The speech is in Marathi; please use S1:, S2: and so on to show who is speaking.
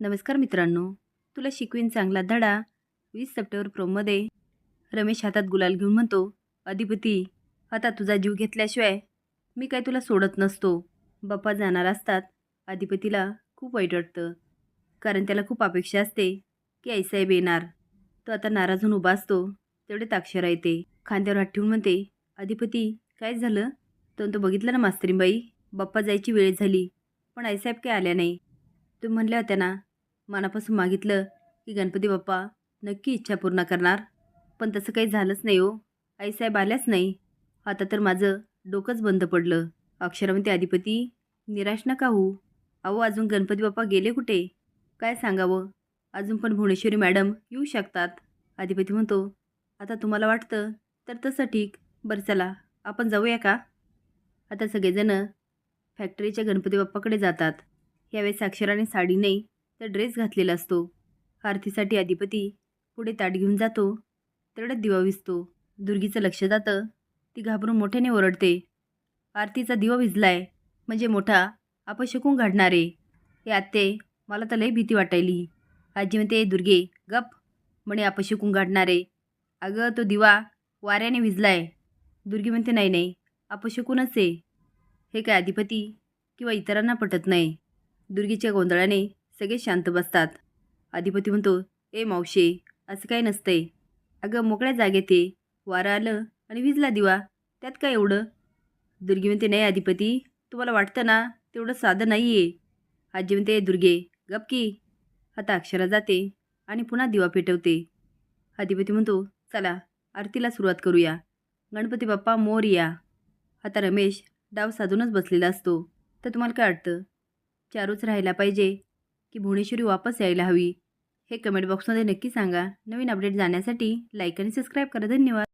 S1: नमस्कार मित्रांनो तुला शिकवीन चांगला धडा वीस सप्टेंबर प्रोमध्ये रमेश हातात गुलाल घेऊन म्हणतो अधिपती आता तुझा जीव घेतल्याशिवाय मी काय तुला सोडत नसतो. बाप्पा जाणार असतात. अधिपतीला खूप वाईट वाटतं कारण त्याला खूप अपेक्षा असते की आईसाहेब येणार. तो आता नाराज होऊन उभा असतो तेवढे ताक्षरा येते खांद्यावर हात ठेवून म्हणते अधिपती काय झालं? तर तो बघितलं ना मास्तरीबाई बाप्पा जायची वेळ झाली पण आईसाहेब काय आल्या नाही. तुम्ही म्हणल्या होत्या ना मनापासून मागितलं की गणपती बाप्पा नक्की इच्छा पूर्ण करणार. पण तसं काही झालंच नाही हो. आईसाहेब आल्याच नाही. आता तर माझं डोकंच बंद पडलं. अक्षरावंती अधिपती निराश नका हो अहो अजून गणपती बाप्पा गेले कुठे? काय सांगावं? अजून पण भुवनेश्वरी मॅडम येऊ शकतात. अधिपती म्हणतो आता तुम्हाला वाटतं तर तसं ठीक. बरं चला आपण जाऊया का? आता सगळेजणं फॅक्टरीच्या गणपती बाप्पाकडे जातात. यावेळेस अक्षराने साडी नाही तर ड्रेस घातलेला असतो. आरतीसाठी अधिपती पुढे ताट घेऊन जातो. तेवढ्यात दिवा विजतो दुर्गीचं लक्ष जातं. ती घाबरून मोठ्याने ओरडते. आरतीचा दिवा विजलाय. म्हणजे मोठा अपशकून घडणारे हे आत्ते मला तर लई भीती वाटायली. आजी म्हणते दुर्गे गप. म्हणे अपशकून घडणारे अगं तो दिवा वाऱ्याने विजलाय. दुर्गी म्हणते नाही नाही अपशकूनच आहे. हे काय अधिपती किंवा इतरांना पटत नाही. दुर्गीच्या गोंधळाने सगळे शांत बसतात. अधिपती म्हणतो ए मावशे असं काही नसतंय. अगं मोकळ्या जागेत ये. वारं आलं आणि विजला दिवा. त्यात काय एवढं? दुर्गी म्हणते नाही अधिपती तुम्हाला वाटतं ना तेवढं साधं नाही आहे आजी म्हणते दुर्गे गप की. आता अक्षरा जाते आणि पुन्हा दिवा पेटवते. अधिपती म्हणतो चला आरतीला सुरुवात करूया. गणपती बाप्पा मोर या. आता रमेश डाव साधूनच बसलेला असतो. तर तुम्हाला काय वाटतं? चारूच राहायला पाहिजे. की भुवनेश्वरी वापस यायला हवी. हे कमेंट बॉक्समध्ये नक्की सांगा. नवीन अपडेट जाण्यासाठी लाईक आणि सबस्क्राईब करा. धन्यवाद.